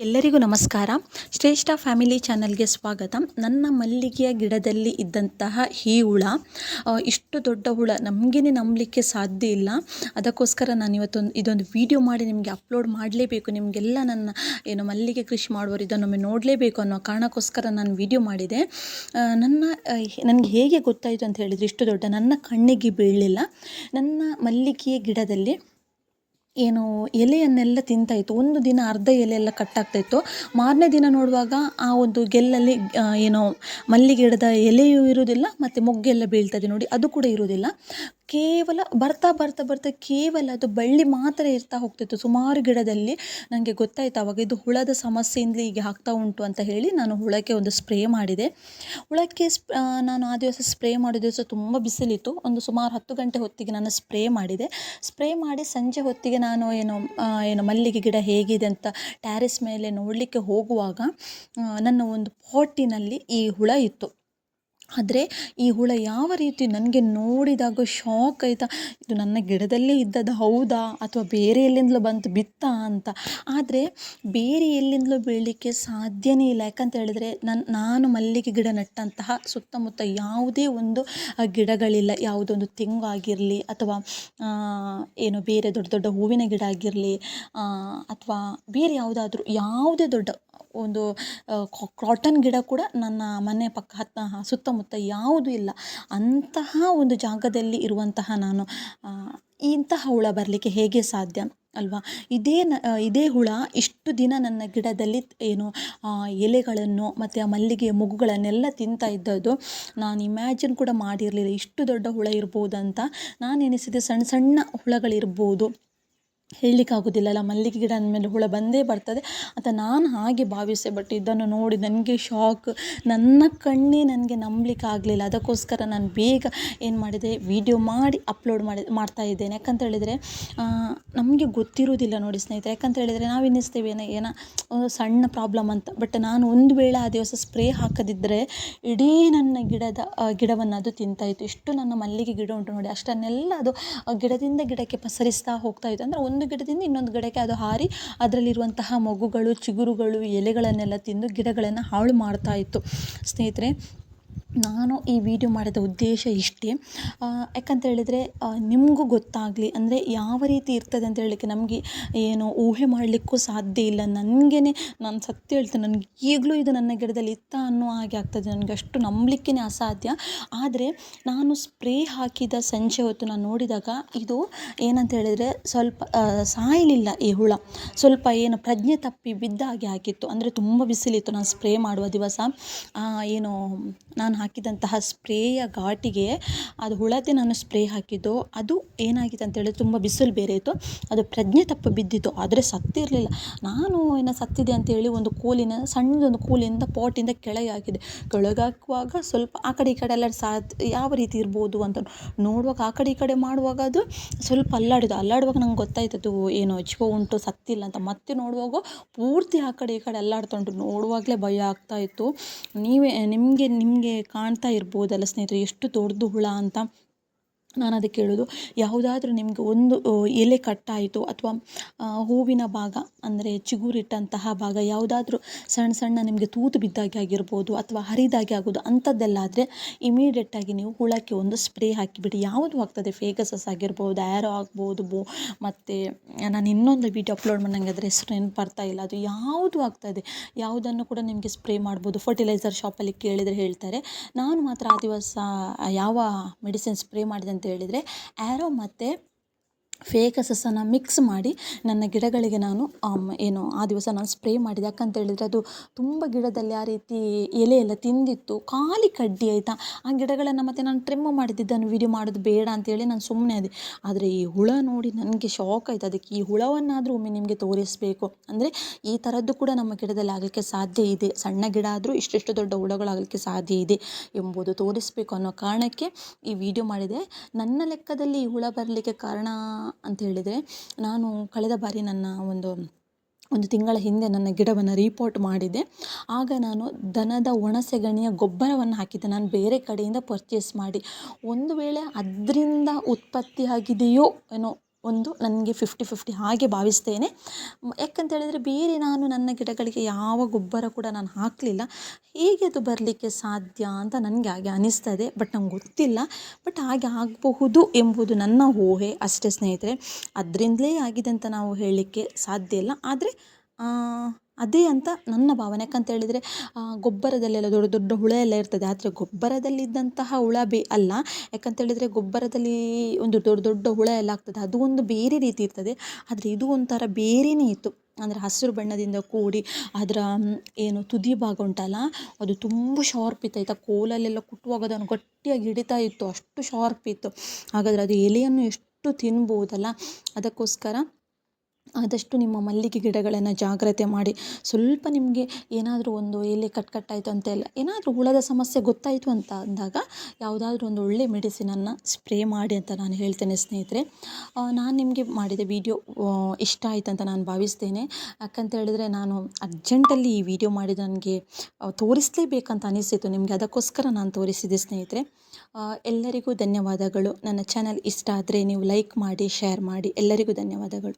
ಎಲ್ಲರಿಗೂ ನಮಸ್ಕಾರ. ಶ್ರೇಷ್ಠ ಫ್ಯಾಮಿಲಿ ಚಾನಲ್ಗೆ ಸ್ವಾಗತ. ನನ್ನ ಮಲ್ಲಿಗೆಯ ಗಿಡದಲ್ಲಿ ಇದ್ದಂತಹ ಈ ಹುಳ ಇಷ್ಟು ದೊಡ್ಡ ಹುಳ ನಮಗೇ ನಂಬಲಿಕ್ಕೆ ಸಾಧ್ಯ ಇಲ್ಲ. ಅದಕ್ಕೋಸ್ಕರ ನಾನು ಇವತ್ತೊಂದು ಇದೊಂದು ವಿಡಿಯೋ ಮಾಡಿ ನಿಮಗೆ ಅಪ್ಲೋಡ್ ಮಾಡಲೇಬೇಕು. ನಿಮಗೆಲ್ಲ ನನ್ನ, ಏನು ಮಲ್ಲಿಗೆ ಕೃಷಿ ಮಾಡುವವರು ಇದನ್ನೊಮ್ಮೆ ನೋಡಲೇಬೇಕು ಅನ್ನೋ ಕಾರಣಕ್ಕೋಸ್ಕರ ನಾನು ವಿಡಿಯೋ ಮಾಡಿದೆ. ನನ್ನ ನನಗೆ ಹೇಗೆ ಗೊತ್ತಾಯಿತು ಅಂತ ಹೇಳಿದರೆ ಇಷ್ಟು ದೊಡ್ಡ ನನ್ನ ಕಣ್ಣಿಗೆ ಬೀಳಲಿಲ್ಲ. ನನ್ನ ಮಲ್ಲಿಗೆಯ ಗಿಡದಲ್ಲಿ ಏನು ಎಲೆಯನ್ನೆಲ್ಲ ತಿಂತಾ ಇತ್ತು ಒಂದು ದಿನ ಅರ್ಧ ಎಲೆ ಎಲ್ಲ ಕಟ್ಟಾಗ್ತಾಯಿತ್ತು. ಮಾರನೇ ದಿನ ನೋಡುವಾಗ ಆ ಒಂದು ಗೆಲ್ಲಲ್ಲಿ ಏನು ಮಲ್ಲಿಗೆ ಗಿಡದ ಎಲೆಯೂ ಇರುವುದಿಲ್ಲ, ಮತ್ತು ಮೊಗ್ಗೆಲ್ಲ ಬೀಳ್ತದೆ ನೋಡಿ, ಅದು ಕೂಡ ಇರುವುದಿಲ್ಲ. ಕೇವಲ ಬರ್ತಾ ಬರ್ತಾ ಬರ್ತಾ ಕೇವಲ ಅದು ಬಳ್ಳಿ ಮಾತ್ರ ಇರ್ತಾ ಹೋಗ್ತಿತ್ತು. ಸುಮಾರು ಗಿಡದಲ್ಲಿ ನನಗೆ ಗೊತ್ತಾಯ್ತು ಆವಾಗ ಇದು ಹುಳದ ಸಮಸ್ಯೆಯಿಂದ ಈಗ ಆಗ್ತಾ ಉಂಟು ಅಂತ ಹೇಳಿ ನಾನು ಹುಳಕ್ಕೆ ಒಂದು ಸ್ಪ್ರೇ ಮಾಡಿದೆ. ಹುಳಕ್ಕೆ ಸ್ಪ್ ನಾನು ಆ ದಿವಸ ಸ್ಪ್ರೇ ಮಾಡಿದ ದಿವಸ ತುಂಬ ಬಿಸಿಲಿತ್ತು. ಒಂದು ಸುಮಾರು ಹತ್ತು ಗಂಟೆ ಹೊತ್ತಿಗೆ ನಾನು ಸ್ಪ್ರೇ ಮಾಡಿದೆ. ಸ್ಪ್ರೇ ಮಾಡಿ ಸಂಜೆ ಹೊತ್ತಿಗೆ ನಾನು ಏನು ಏನು ಮಲ್ಲಿಗೆ ಗಿಡ ಹೇಗಿದೆ ಅಂತ ಟ್ಯಾರಿಸ್ ಮೇಲೆ ನೋಡಲಿಕ್ಕೆ ಹೋಗುವಾಗ ನನ್ನ ಒಂದು ಪಾಟಿನಲ್ಲಿ ಈ ಹುಳ ಇತ್ತು. ಆದರೆ ಈ ಹುಳ ಯಾವ ರೀತಿ ನನಗೆ ನೋಡಿದಾಗ ಶಾಕ್ ಆಯಿತಾ? ಇದು ನನ್ನ ಗಿಡದಲ್ಲೇ ಇದ್ದದ್ದು ಹೌದಾ? ಅಥವಾ ಬೇರೆ ಎಲ್ಲಿಂದಲೂ ಬಂತು, ಬಿತ್ತಾ ಅಂತ. ಆದರೆ ಬೇರೆ ಎಲ್ಲಿಂದಲೂ ಬೀಳಲಿಕ್ಕೆ ಸಾಧ್ಯನೇ ಇಲ್ಲ. ಯಾಕಂತ ಹೇಳಿದ್ರೆ ನನ್ನ ನಾನು ಮಲ್ಲಿಗೆ ಗಿಡ ನೆಟ್ಟಂತಹ ಸುತ್ತಮುತ್ತ ಯಾವುದೇ ಒಂದು ಗಿಡಗಳಿಲ್ಲ. ಯಾವುದೊಂದು ತೆಂಗು ಆಗಿರಲಿ ಅಥವಾ ಏನು ಬೇರೆ ದೊಡ್ಡ ದೊಡ್ಡ ಹೂವಿನ ಗಿಡ ಆಗಿರಲಿ ಅಥವಾ ಬೇರೆ ಯಾವುದಾದ್ರೂ ಯಾವುದೇ ದೊಡ್ಡ ಒಂದು ಕಾಟನ್ ಗಿಡ ಕೂಡ ನನ್ನ ಮನೆ ಪಕ್ಕ ಹತ್ತ ಸುತ್ತಮುತ್ತ ಯಾವುದು ಇಲ್ಲ. ಅಂತಹ ಒಂದು ಜಾಗದಲ್ಲಿ ಇರುವಂತಹ ನಾನು ಇಂತಹ ಹುಳ ಬರಲಿಕ್ಕೆ ಹೇಗೆ ಸಾಧ್ಯ ಅಲ್ವಾ? ಇದೇ ನ ಇದೇ ಹುಳ ಇಷ್ಟು ದಿನ ನನ್ನ ಗಿಡದಲ್ಲಿ ಏನು ಎಲೆಗಳನ್ನು ಮತ್ತು ಆ ಮಲ್ಲಿಗೆಯ ಮೊಗ್ಗುಗಳನ್ನೆಲ್ಲ ತಿಂತಾ ಇದ್ದದ್ದು, ನಾನು ಇಮ್ಯಾಜಿನ್ ಕೂಡ ಮಾಡಿರಲಿಲ್ಲ. ಇಷ್ಟು ದೊಡ್ಡ ಹುಳ ಅಂತ ನಾನು ಎನಿಸಿದೆ ಸಣ್ಣ ಸಣ್ಣ ಹುಳಗಳಿರ್ಬೋದು. ಹೇಳಲಿಕ್ಕಾಗೋದಿಲ್ಲಲ್ಲ ಮಲ್ಲಿಗೆ ಗಿಡ ಅಂದಮೇಲೆ ಹುಳ ಬಂದೇ ಬರ್ತದೆ. ಅಂತ ನಾನು ಹಾಗೆ ಭಾವಿಸಿದೆ ಬಟ್ ಇದನ್ನು ನೋಡಿ ನನಗೆ ಶಾಕ್ ನನ್ನ ಕಣ್ಣೇ ನನಗೆ ನಂಬಲಿಕ್ಕೆ ಆಗಲಿಲ್ಲ ಅದಕ್ಕೋಸ್ಕರ ನಾನು ಬೇಗ ಏನು ಮಾಡಿದೆ ವಿಡಿಯೋ ಮಾಡಿ ಅಪ್ಲೋಡ್ ಮಾಡಿ, ಮಾಡ್ತಾ ಇದ್ದೇನೆ. ಯಾಕಂತ ಹೇಳಿದರೆ ನಮಗೆ ಗೊತ್ತಿರೋದಿಲ್ಲ ನೋಡಿ ಸ್ನೇಹಿತರೆ. ಯಾಕಂತ ಹೇಳಿದರೆ ನಾವು ಎನ್ನಿಸ್ತೇವೆ ಏನೋ ಏನೋ ಒಂದು ಸಣ್ಣ ಪ್ರಾಬ್ಲಮ್ ಅಂತ. ಬಟ್ ನಾನು ಒಂದು ವೇಳೆ ಆ ದಿವಸ ಸ್ಪ್ರೇ ಹಾಕದಿದ್ದರೆ ಇಡೀ ನನ್ನ ಗಿಡದ ಗಿಡವನ್ನು ಅದು ತಿಂತಾಯಿತ್ತು ಎಷ್ಟು ನನ್ನ ಮಲ್ಲಿಗೆ ಗಿಡ ಉಂಟು ನೋಡಿ, ಅಷ್ಟನ್ನೆಲ್ಲ ಅದು ಗಿಡದಿಂದ ಗಿಡಕ್ಕೆ ಪಸರಿಸ್ತಾ ಹೋಗ್ತಾ ಇತ್ತು. ಅಂದರೆ ಒಂದು ಗಿಡದಿಂದ ಇನ್ನೊಂದು ಗಿಡಕ್ಕೆ ಅದು ಹಾರಿ ಅದರಲ್ಲಿರುವಂತಹ ಮಗುಗಳು, ಚಿಗುರುಗಳು, ಎಲೆಗಳನ್ನೆಲ್ಲ ತಿಂದು ಗಿಡಗಳನ್ನು ಹಾಳು ಮಾಡ್ತಾ ಇತ್ತು. ಸ್ನೇಹಿತರೆ ನಾನು ಈ ವಿಡಿಯೋ ಮಾಡಿದ ಉದ್ದೇಶ ಇಷ್ಟೇ. ಯಾಕಂತ ಹೇಳಿದರೆ ನಿಮಗೂ ಗೊತ್ತಾಗಲಿ, ಅಂದರೆ ಯಾವ ರೀತಿ ಇರ್ತದೆ ಅಂತ ಹೇಳಲಿಕ್ಕೆ ನಮಗೆ ಏನು ಊಹೆ ಮಾಡಲಿಕ್ಕೂ ಸಾಧ್ಯ ಇಲ್ಲ. ನನಗೇ ನಾನು ಸತ್ಯ ಹೇಳ್ತೇನೆ, ನನಗೆ ಈಗಲೂ ಇದು ನನ್ನ ಗಿಡದಲ್ಲಿ ಇತ್ತ ಅನ್ನೋ ಹಾಗೆ ಆಗ್ತದೆ. ನನಗೆ ಅಷ್ಟು ನಂಬಲಿಕ್ಕೇ ಅಸಾಧ್ಯ. ಆದರೆ, ನಾನು ಸ್ಪ್ರೇ ಹಾಕಿದ ಸಂಜೆ ಹೊತ್ತು ನಾನು ನೋಡಿದಾಗ ಇದು ಏನಂತ ಹೇಳಿದರೆ, ಸ್ವಲ್ಪ ಸಾಯಲಿಲ್ಲ ಈ ಹುಳ. ಸ್ವಲ್ಪ ಏನು ಪ್ರಜ್ಞೆ ತಪ್ಪಿ ಬಿದ್ದ ಹಾಗೆ ಆಗಿತ್ತು ಅಂದರೆ ತುಂಬ ಬಿಸಿಲಿತ್ತು. ನಾನು ಸ್ಪ್ರೇ ಮಾಡುವ ದಿವಸ ಏನು, ನಾನು ಹಾಕಿದಂತಹ ಸ್ಪ್ರೇಯ ಘಾಟಿಗೆ ಅದು ಹುಳತೆ ನಾನು ಸ್ಪ್ರೇ ಹಾಕಿದ್ದು. ಅದು ಏನಾಗಿತ್ತು ಅಂತ ಹೇಳಿದ್ರೆ ತುಂಬ ಬಿಸಿಲು ಬೇರೆ ಇತ್ತು. ಅದು ಪ್ರಜ್ಞೆ ತಪ್ಪು ಬಿದ್ದಿತ್ತು. ಆದರೆ ಸತ್ತಿರಲಿಲ್ಲ ನಾನು ಏನು ಸತ್ತಿದೆ ಅಂತೇಳಿ ಒಂದು ಕೋಲಿನ, ಸಣ್ಣದೊಂದು ಕೋಲಿಂದ ಪಾಟಿಂದ ಕೆಳಗೆ ಹಾಕಿದೆ ಕೆಳಗಾಕುವಾಗ ಸ್ವಲ್ಪ ಆ ಕಡೆ ಈ ಕಡೆ ಎಲ್ಲ ಸಾತ್, ಯಾವ ರೀತಿ ಇರ್ಬೋದು ಅಂತ ನೋಡುವಾಗ ಆ ಕಡೆ ಈ ಕಡೆ ಮಾಡುವಾಗ ಅದು ಸ್ವಲ್ಪ ಅಲ್ಲಾಡಿದ್ದು. ಅಲ್ಲಾಡುವಾಗ ನಂಗೆ ಗೊತ್ತಾಯ್ತು ಅದು ಏನು ಜೀವ ಉಂಟು, ಸತ್ತಿಲ್ಲ ಅಂತ. ಮತ್ತೆ ನೋಡುವಾಗ ಪೂರ್ತಿ ಆ ಕಡೆ ಈ ಕಡೆ ಅಲ್ಲಾಡ್ತಾ ಉಂಟು. ನೋಡುವಾಗಲೇ ಭಯ ಆಗ್ತಾ ಇತ್ತು. ನೀವೇ, ನಿಮಗೆ ನಿಮಗೆ ಕಾಣ್ತಾ ಇರ್ಬೋದಲ್ಲ ಸ್ನೇಹಿತರೆ ಎಷ್ಟು ದೊಡ್ಡದು ಹುಳ ಅಂತ. ನಾನು ಅದಕ್ಕೆ ಹೇಳೋದು ಯಾವುದಾದ್ರೂ ನಿಮಗೆ ಒಂದು ಎಲೆ ಕಟ್ಟಾಯಿತು ಅಥವಾ ಹೂವಿನ ಭಾಗ, ಅಂದರೆ ಚಿಗುರಿಟ್ಟಂತಹ ಭಾಗ, ಯಾವುದಾದ್ರೂ ಸಣ್ಣ ಸಣ್ಣ ನಿಮಗೆ ತೂತು ಬಿದ್ದಾಗೆ ಆಗಿರ್ಬೋದು ಅಥವಾ ಹರಿದಾಗೆ ಆಗೋದು ಅಂಥದ್ದೆಲ್ಲ ಆದರೆ ಇಮಿಡಿಯೇಟಾಗಿ ನೀವು ಹುಳಕ್ಕೆ ಒಂದು ಸ್ಪ್ರೇ ಹಾಕಿಬಿಡಿ. ಯಾವುದು ಆಗ್ತದೆ? ಫೇಗಸಸ್ ಆಗಿರ್ಬೋದು ಆ್ಯರೋ ಆಗ್ಬೋದು, ಬೋ, ಮತ್ತು, ನಾನು ಇನ್ನೊಂದು ವೀಡಿಯೋ ಅಪ್ಲೋಡ್ ಮಾಡಿ ನನಗೆ ಅದರ ಹೆಸರು ನೆನಪು ಬರ್ತಾ ಇಲ್ಲ. ಅದು ಯಾವುದು ಆಗ್ತದೆ? ಯಾವುದನ್ನು ಕೂಡ ನಿಮಗೆ ಸ್ಪ್ರೇ ಮಾಡ್ಬೋದು. ಫರ್ಟಿಲೈಸರ್ ಶಾಪಲ್ಲಿ ಕೇಳಿದರೆ ಹೇಳ್ತಾರೆ, ನಾನು ಮಾತ್ರ ಆ ದಿವಸ ಯಾವ ಮೆಡಿಸಿನ್ ಸ್ಪ್ರೇ ಮಾಡಿದೆ ಅಂತ ಹೇಳಿದರೆ ಆ್ಯರೋ ಮತ್ತು ಫೇಕಸಸನ್ನು ಮಿಕ್ಸ್ ಮಾಡಿ ನನ್ನ ಗಿಡಗಳಿಗೆ ನಾನು ಏನು, ಆ ದಿವಸ ನಾನು ಸ್ಪ್ರೇ ಮಾಡಿದೆ. ಯಾಕಂತ ಹೇಳಿದರೆ ಅದು ತುಂಬ ಗಿಡದಲ್ಲಿ ಆ ರೀತಿ ಎಲೆ ಎಲ್ಲ ತಿಂದಿತ್ತು. ಖಾಲಿ ಕಡ್ಡಿ ಆಯಿತಾ? ಆ ಗಿಡಗಳನ್ನು ಮತ್ತೆ ನಾನು ಟ್ರಿಮ್ ಮಾಡಿದ್ದನ್ನು ವಿಡಿಯೋ ಮಾಡೋದು ಬೇಡ ಅಂತೇಳಿ ನಾನು ಸುಮ್ಮನೆ ಅದೇ ಆದರೆ ಈ ಹುಳ ನೋಡಿ ನನಗೆ ಶಾಕ್ ಆಯಿತು. ಅದಕ್ಕೆ ಈ ಹುಳವನ್ನಾದರೂ ಒಮ್ಮೆ ನಿಮಗೆ ತೋರಿಸಬೇಕು. ಅಂದರೆ ಈ ಥರದ್ದು ಕೂಡ ನಮ್ಮ ಗಿಡದಲ್ಲಿ ಆಗಲಿಕ್ಕೆ ಸಾಧ್ಯ ಇದೆ. ಸಣ್ಣ ಗಿಡ ಆದರೂ ಇಷ್ಟೆಷ್ಟು ದೊಡ್ಡ ಹುಳಗಳಾಗಲಿಕ್ಕೆ ಸಾಧ್ಯ ಇದೆ ಎಂಬುದು ತೋರಿಸಬೇಕು ಅನ್ನೋ ಕಾರಣಕ್ಕೆ ಈ ವಿಡಿಯೋ ಮಾಡಿದೆ. ನನ್ನ ಲೆಕ್ಕದಲ್ಲಿ ಈ ಹುಳ ಬರಲಿಕ್ಕೆ ಕಾರಣ ಅಂತ ಹೇಳಿದರೆ, ನಾನು ಕಳೆದ ಬಾರಿ ನನ್ನ ಒಂದು ಒಂದು ತಿಂಗಳ ಹಿಂದೆ ನನ್ನ ಗಿಡವನ್ನು ರೀಪೋರ್ಟ್ ಮಾಡಿದೆ ಆಗ ನಾನು ದನದ ಒಣಸೆಗಣಿಯ ಗೊಬ್ಬರವನ್ನು ಹಾಕಿದ್ದೆ. ನಾನು ಬೇರೆ ಕಡೆಯಿಂದ ಪರ್ಚೇಸ್ ಮಾಡಿ, ಒಂದು ವೇಳೆ ಅದರಿಂದ ಉತ್ಪತ್ತಿಯಾಗಿದೆಯೋ ಏನೋ ಒಂದು ನನಗೆ ಫಿಫ್ಟಿ ಫಿಫ್ಟಿ ಹಾಗೆ ಭಾವಿಸ್ತೇನೆ. ಯಾಕಂತ ಹೇಳಿದರೆ ಬೇರೆ ನಾನು ನನ್ನ ಗಿಡಗಳಿಗೆ ಯಾವ ಗೊಬ್ಬರ ಕೂಡ ನಾನು ಹಾಕಲಿಲ್ಲ. ಹೇಗೆ ಅದು ಬರಲಿಕ್ಕೆ ಸಾಧ್ಯ ಅಂತ ನನಗೆ ಹಾಗೆ ಅನಿಸ್ತದೆ ಬಟ್ ನಂಗೆ ಗೊತ್ತಿಲ್ಲ. ಬಟ್ ಹಾಗೆ ಆಗಬಹುದು ಎಂಬುದು ನನ್ನ ಊಹೆ ಅಷ್ಟೇ ಸ್ನೇಹಿತರೆ. ಅದರಿಂದಲೇ ಆಗಿದೆ ಅಂತ ನಾವು ಹೇಳಲಿಕ್ಕೆ ಸಾಧ್ಯ ಇಲ್ಲ. ಆದರೆ ಅದೇ ಅಂತ ನನ್ನ ಭಾವನೆ. ಯಾಕಂತ ಹೇಳಿದರೆ ಗೊಬ್ಬರದಲ್ಲೆಲ್ಲ ದೊಡ್ಡ ದೊಡ್ಡ ಹುಳ ಎಲ್ಲ ಇರ್ತದೆ. ಆದರೆ ಗೊಬ್ಬರದಲ್ಲಿದ್ದಂತಹ ಹುಳ ಬೇ ಅಲ್ಲ. ಯಾಕಂತ ಹೇಳಿದರೆ, ಗೊಬ್ಬರದಲ್ಲಿ ಒಂದು ದೊಡ್ಡ ದೊಡ್ಡ ಹುಳ ಎಲ್ಲ ಆಗ್ತದೆ. ಅದು ಒಂದು ಬೇರೆ ರೀತಿ ಇರ್ತದೆ. ಆದರೆ ಇದು ಒಂಥರ ಬೇರೆಯೇ ಇತ್ತು. ಅಂದರೆ ಹಸಿರು ಬಣ್ಣದಿಂದ ಕೂಡಿ ಅದರ ಏನು ತುದಿ ಭಾಗ ಉಂಟಲ್ಲ, ಅದು ತುಂಬ ಶಾರ್ಪ್ ಇತ್ತು. ಆಯಿತಾ? ಕೋಲಲ್ಲೆಲ್ಲ ಕುಟ್ಟುವಾಗ ಅದನ್ನು ಗಟ್ಟಿಯಾಗಿ ಹಿಡಿತಾ ಇತ್ತು. ಅಷ್ಟು ಶಾರ್ಪ್ ಇತ್ತು. ಹಾಗಾದರೆ ಅದು ಎಲೆಯನ್ನು ಎಷ್ಟು ತಿನ್ಬೋದಲ್ಲ? ಅದಕ್ಕೋಸ್ಕರ ಆದಷ್ಟು ನಿಮ್ಮ ಮಲ್ಲಿಗೆ ಗಿಡಗಳನ್ನು ಜಾಗ್ರತೆ ಮಾಡಿ. ಸ್ವಲ್ಪ ನಿಮಗೆ ಏನಾದರೂ ಒಂದು ಎಲೆ ಕಟ್ ಕಟ್ಟಾಯಿತು ಅಂತೆಲ್ಲ ಏನಾದರೂ ಹುಳದ ಸಮಸ್ಯೆ ಗೊತ್ತಾಯಿತು ಅಂತ ಅಂದಾಗ ಯಾವುದಾದ್ರೂ ಒಂದು ಒಳ್ಳೆ ಮೆಡಿಸಿನನ್ನು ಸ್ಪ್ರೇ ಮಾಡಿ ಅಂತ ನಾನು ಹೇಳ್ತೇನೆ ಸ್ನೇಹಿತರೆ. ನಾನು ನಿಮಗೆ ಮಾಡಿದ ವಿಡಿಯೋ ಇಷ್ಟ ಆಯಿತು ಅಂತ ನಾನು ಭಾವಿಸ್ತೇನೆ. ಯಾಕಂತ ಹೇಳಿದರೆ ನಾನು ಅರ್ಜೆಂಟಲ್ಲಿ ಈ ವಿಡಿಯೋ ಮಾಡಿದ ನನಗೆ ತೋರಿಸಲೇಬೇಕಂತ ಅನಿಸಿತು ನಿಮಗೆ ಅದಕ್ಕೋಸ್ಕರ ನಾನು ತೋರಿಸಿದೆ ಸ್ನೇಹಿತರೆ. ಎಲ್ಲರಿಗೂ ಧನ್ಯವಾದಗಳು. ನನ್ನ ಚಾನಲ್ ಇಷ್ಟ ಆದರೆ ನೀವು ಲೈಕ್ ಮಾಡಿ, ಶೇರ್ ಮಾಡಿ. ಎಲ್ಲರಿಗೂ ಧನ್ಯವಾದಗಳು.